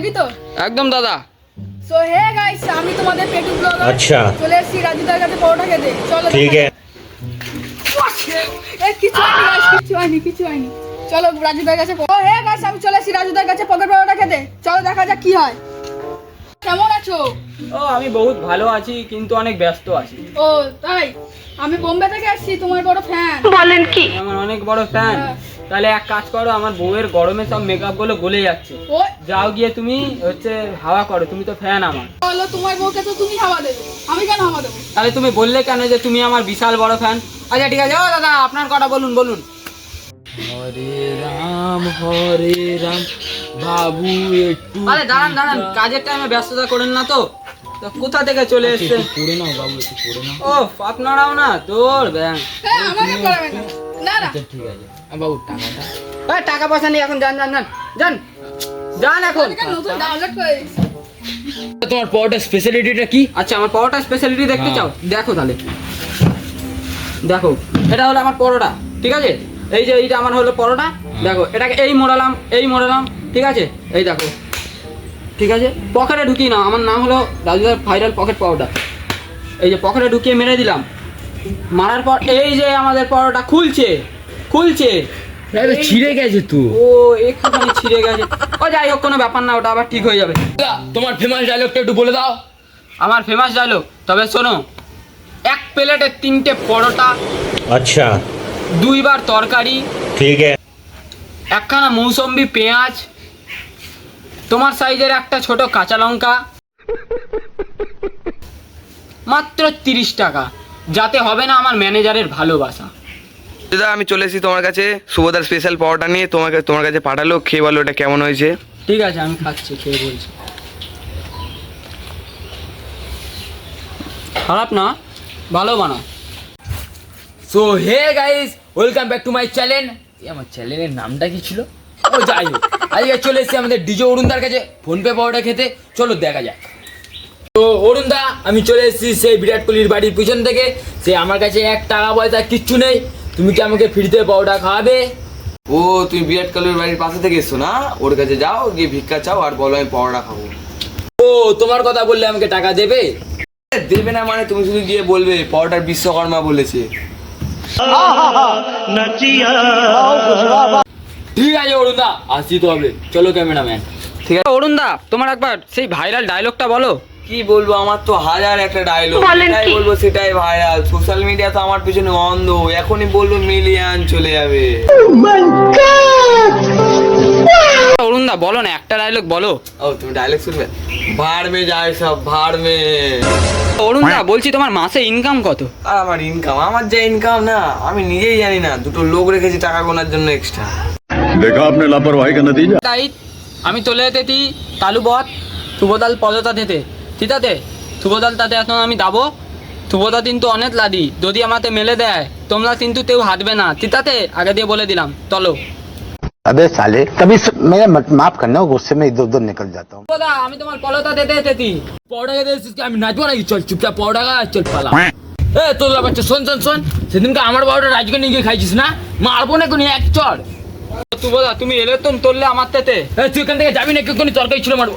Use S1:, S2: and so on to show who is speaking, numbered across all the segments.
S1: Ready তো?
S2: একদম দাদা।
S1: সো হে গাইস আমি তোমাদের পেটু ব্লগার
S3: আচ্ছা।
S1: চলে এসেছি রাজুদার কাছে পরোটা খেতে। চলো
S3: ঠিক
S1: আছে। কিছু আইনি গাইস কিছু আইনি কিছু আইনি চলো রাজুদার কাছে ও হে গাইস আমি চলে এসেছি রাজুদার কাছে পকেট পরোটা খেতে। চলো দেখা যাক কি হয়। কেমন আছো?
S2: ও আমি বহুত ভালো আছি কিন্তু অনেক ব্যস্ত আছি।
S1: ও তাই? আমি বোম্বে থেকে আসছি তোমার বড় ফ্যান বলেন কি?
S2: আমার অনেক বড় ফ্যান তাহলে এক কাজ করো আমার বউয়ের গরমে সব মেকআপগুলো গলে যাচ্ছে।
S1: ও
S2: যাও গিয়ে তুমি হচ্ছে হাওয়া করো তুমি তো ফ্যান আমার।
S1: বলল তোমার বউকে তো তুমি হাওয়া দেবে আমি কেন হাওয়া দেবো?
S2: তাহলে তুমি বললে কেন যে তুমি আমার বিশাল বড় ফ্যান আচ্ছা ঠিক আছে ও দাদা আপনার কথা বলুন বলুন। হরে রাম হরে রাম বাবু একটু আরে দাঁড়ান দাঁড়ান কাজের টাইমে ব্যস্ততা করেন না তো। তো কোথা থেকে চলে এসেছেন? পড়ে নাও বাবু একটু পড়ে নাও। ও আপনারাও না তোর ব্যাং।
S1: হ্যাঁ আমাকে না। না না
S2: ঠিক আছে। বাবু টাকাটা। এই টাকা পয়সা নেই এখন যান যান যান যান। যান এখন।
S1: নতুন ডাউনলোড করে
S2: তোমার পাওয়ারটা স্পেশালিটিটা কি? আচ্ছা আমার পাওয়ারটা স্পেশালিটি দেখতে চাও? দেখো তাহলে। দেখো এটা হলো আমার পরোটা ঠিক আছে? এই যে এইটা আমার হলো পরোটা দেখো এটাকে এই মোড়ালাম এই মোড়ালাম ঠিক আছে? এই দেখো ঠিক আছে? পকেটে ঢুকিয়ে নাও আমার নাম হলো রাজুদার ভাইরাল পকেট পাউডার এই যে পকেটে ঢুকিয়ে মেরে দিলাম। মারার পর এই যে আমাদের পরোটা খুলছে খুলছে।
S4: ছিঁড়ে গেছে তো।
S2: ও একটু ছিঁড়ে গেছে। ও যাই হোক কোনো ব্যাপার না ওটা আবার ঠিক হয়ে যাবে।
S4: তোমার ফেমাস ডায়লগটা একটু বলে দাও।
S2: আমার ফেমাস ডায়লগ তবে শোনো এক প্লেটে তিনটে পরোটা
S3: আচ্ছা।
S2: দুইবার তরকারি
S3: ঠিক আছে।
S2: একখানা মৌসম্বি পেঁয়াজ তোমার সাইজের একটা ছোট কাঁচা লঙ্কা। মাত্র তিরিশ টাকা। যাতে হবে না আমার ম্যানেজারের ভালোবাসা।
S5: দাদা আমি চলে এসেছি তোমার কাছে। সুভদার স্পেশাল পাওয়ারটা নিয়ে তোমাকে তোমার কাছে পাঠালো। খেয়ে বলো এটা কেমন হয়েছে।
S2: ঠিক আছে আমি খাচ্ছি খেয়ে বলছি। খারাপ না ভালো বানা।
S4: So hey guys welcome back to my channel আমার চ্যানেলের নামটা কি ছিল? ও যাই হোক। আজকে চলে এসেছি আমাদের ডিজে অরুণদার কাছে। ফোনপে পাওয়াটা খেতে। চলো দেখা যাক। তো অরুণদা আমি চলে এসেছি সেই বিরাট কোহলির বাড়ির পিছন থেকে। সে আমার কাছে এক টাকা পয়সা কিচ্ছু নেই। তুমি কি আমাকে ফ্রিতে পাউডার খাওয়াবে?
S5: ও তুমি বিরাট কোহলির বাড়ির পাশে থেকে এসছো না? ওর কাছে যাও গিয়ে ভিক্ষা চাও আর বলো আমি পাওয়াটা খাব।
S4: ও তোমার কথা বললে আমাকে টাকা দেবে?
S5: দেবে না মানে তুমি শুধু গিয়ে বলবে পাওয়াটার বিশ্বকর্মা বলেছে।
S4: ঠিক আছে অরুণদা আসি তো হবে চলো ক্যামেরাম্যান।
S2: ঠিক আছে। অরুণ দা তোমার একবার সেই ভাইরাল ডায়লগটা বলো।
S5: কি বলবো আমার তো হাজার একটা ডায়লগ সেটাই বলবো সেটাই ভাইরাল সোশ্যাল মিডিয়া তো আমার পিছনে অন্ধ এখনই বলবো মিলিয়ন চলে যাবে
S2: অরুণ দা বলো না একটা ডায়লগ বলো
S5: ও তুমি ডায়লগ শুনবে ভাড় মে যায় সব ভাড় মে
S2: অরুণ দা বলছি তোমার মাসে ইনকাম কত
S5: আর আমার ইনকাম আমার যে ইনকাম না আমি নিজেই জানি না দুটো লোক রেখেছি টাকা গোনার জন্য এক্সট্রা
S6: देखा आपने लापरवाही का नतीजा
S2: তাই আমি চলে যেতেছি তালু বত থুবদাল পদতা দিতে ঠিক আছে থুবদাল তাতে এখন আমি দাবো থুবদা কিন্তু অনেক লাদি যদি আমাতে মেলে দেয় তোমরা কিন্তু কেউ হাঁটবে না ঠিক আছে আগে দিয়ে বলে দিলাম চলো
S7: अबे साले कभी स... मेरा मत- माफ करना गुस्से में इधर उधर निकल जाता हूँ
S2: থুবদা আমি তোমার পলতা দিতে যেতেছি
S4: পাউডার খেতে এসেছিস কি? আমি নাচবো নাকি চল চুপচাপ পাউডার খা চল পালা এ তোর বাচ্চা শোন শোন শোন সেদিনকে আমার পাউডার রাজকে নিয়ে গিয়ে খাইছিস না মারবো না কোনো এক চড়
S2: থুবদা তুমি এলে তো তোললে আমার তেতে
S4: এ তুই এখান থেকে যাবি না কেউ কোনো তরকারি ছিল মারবো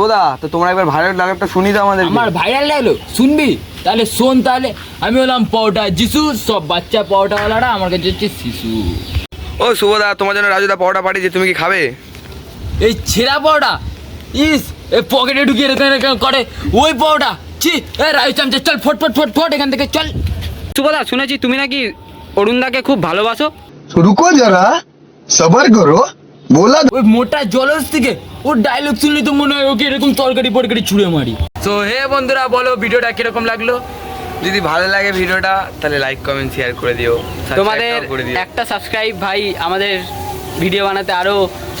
S5: দাদা তো তোমরা একবার ভাইরাল ডায়লগটা শুনি তো আমাদের
S4: আমার ভাইরাল লাগল শুনবি? তাহলে শোন তাহলে। আমি হলাম পাউডার যিশু সব বাচ্চা পাউডারওয়ালারা আমার কাছে হচ্ছে শিশু।
S5: ও শুভদা তোমার জন্য রাজুদা পাউডার পাঠিয়েছে তুমি কি খাবে?
S4: এই ছেঁড়া পাউডা ইস এ পকেটে ঢুকিয়ে রেখে করে। ওই পাউডা ছি এ রাজু চামচা চল ফট ফট ফট ফট এখান থেকে চল।
S2: শুভদা শুনেছি তুমি নাকি অরুণদাকে খুব ভালোবাসো।
S8: রুকো যারা সবার করো। बोला
S4: ওই মোটা জলস থেকে ওর ডায়লগ শুনলে তো মনে হয় ওকে এরকম তরকারি পরকারি ছুঁড়ে মারি। তো হে বন্ধুরা বলো ভিডিওটা কীরকম লাগল?
S5: যদি ভালো লাগে ভিডিওটা তাহলে লাইক কমেন্ট শেয়ার করে দিও।
S2: তোমাদের একটা সাবস্ক্রাইব ভাই আমাদের ভিডিও বানাতে আরও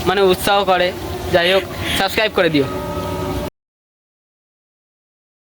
S2: মানে উৎসাহ করে। যাই হোক সাবস্ক্রাইব করে দিও।